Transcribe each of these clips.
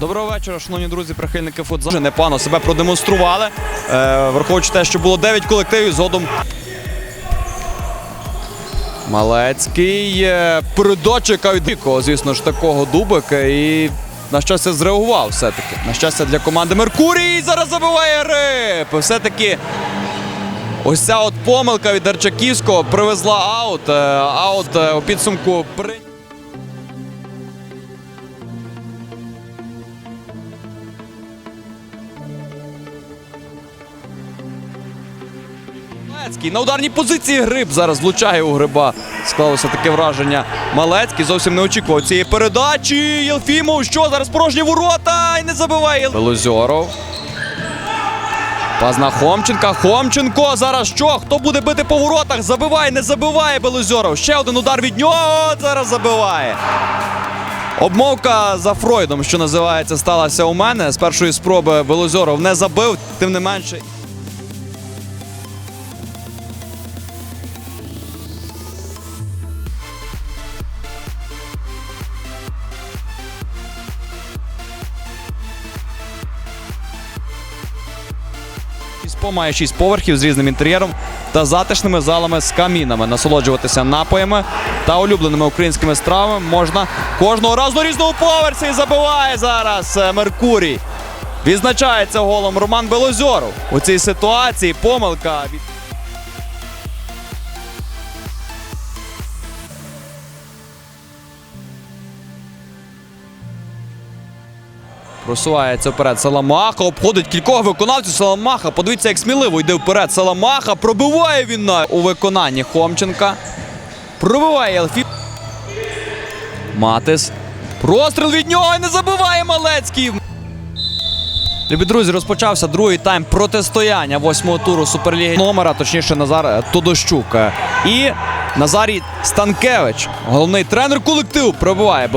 Доброго вечора, шановні друзі, прихильники футзалу. Непогано себе продемонстрували. Е, враховуючи те, що було 9 колективів, згодом. Малецький. Е, передача, Дикого, звісно ж, такого дубика. І на щастя зреагував все-таки. На щастя для команди Меркурій. Зараз забиває риб. Все-таки ось ця от помилка від Дерчаківського привезла аут. Е, аут е, у підсумку при. Малецький на ударній позиції гриб зараз влучає у гриба. Склалося таке враження. Малецький зовсім не очікував цієї передачі. Єлфімов, що зараз порожні ворота і не забиває. Белозьоров. Пас на Хомченка. Хомченко. Зараз що? Хто буде бити по воротах? Забиває, не забиває Белозьоров. Ще один удар від нього. Зараз забиває. Обмовка за Фройдом, що називається, сталася у мене. З першої спроби Белозьоров не забив, тим не менше. Спо має 6 поверхів з різним інтер'єром та затишними залами з камінами. Насолоджуватися напоями та улюбленими українськими стравами можна кожного разу на різному поверсі і забиває зараз е, Меркурій. Відзначається голом Роман Белозьоров. У цій ситуації помилка від. Просувається вперед Саламаха, обходить кількох виконавців. Саламаха. Подивіться, як сміливо йде вперед. Саламаха. Пробиває він на у виконанні Хомченка. Пробиває Елфі. Матис. Простріл від нього і не забиває Малецький. Любі друзі, розпочався другий тайм протистояння восьмого туру Суперліги номера, точніше Назар е, Тодощук. Е, І Назарій Станкевич, головний тренер колективу, пробиває.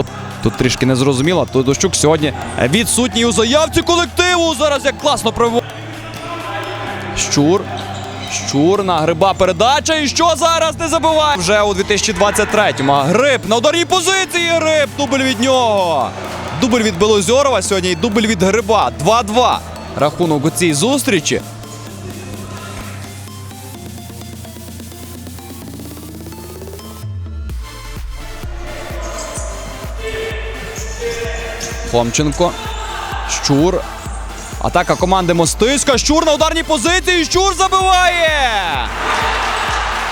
Тут трішки не зрозуміло. Тодощук сьогодні відсутній у заявці колективу. Зараз як класно пробиває. Щур. Щур на гриба передача. І що зараз не забиває? Вже у 2023-му. Гриб на ударній позиції. Гриб. Дубль від нього. Дубль від Белозьорова сьогодні і дубль від Гриба. 2-2. Рахунок у цій зустрічі. Хомченко. Щур. Атака команди Мостиська. Щур на ударній позиції. Щур забиває.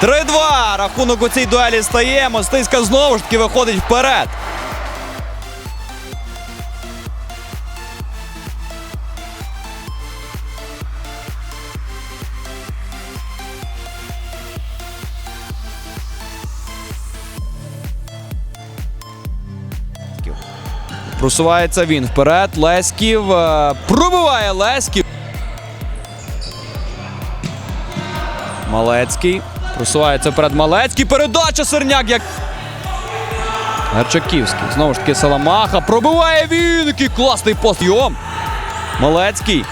3-2. Рахунок у цій дуелі стає. Мостиська знову ж таки виходить вперед. Просувається він вперед. Леськів. е, Пробиває Леськів. Малецький. Просувається вперед Малецький. Передача Серняк. як Герчаківський. Знову ж таки Саламаха. Пробиває він. Який класний пост. Йом. Малецький.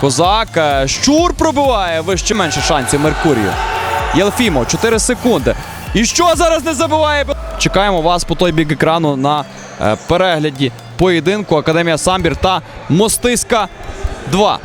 Козак. е, Щур пробиває. Вище менше шансів Меркурію. Єлфімов. 4 секунди. І що зараз не забуває? Чекаємо вас по той бік екрану на е, перегляді поєдинку Академія Самбір та Мостиська 2.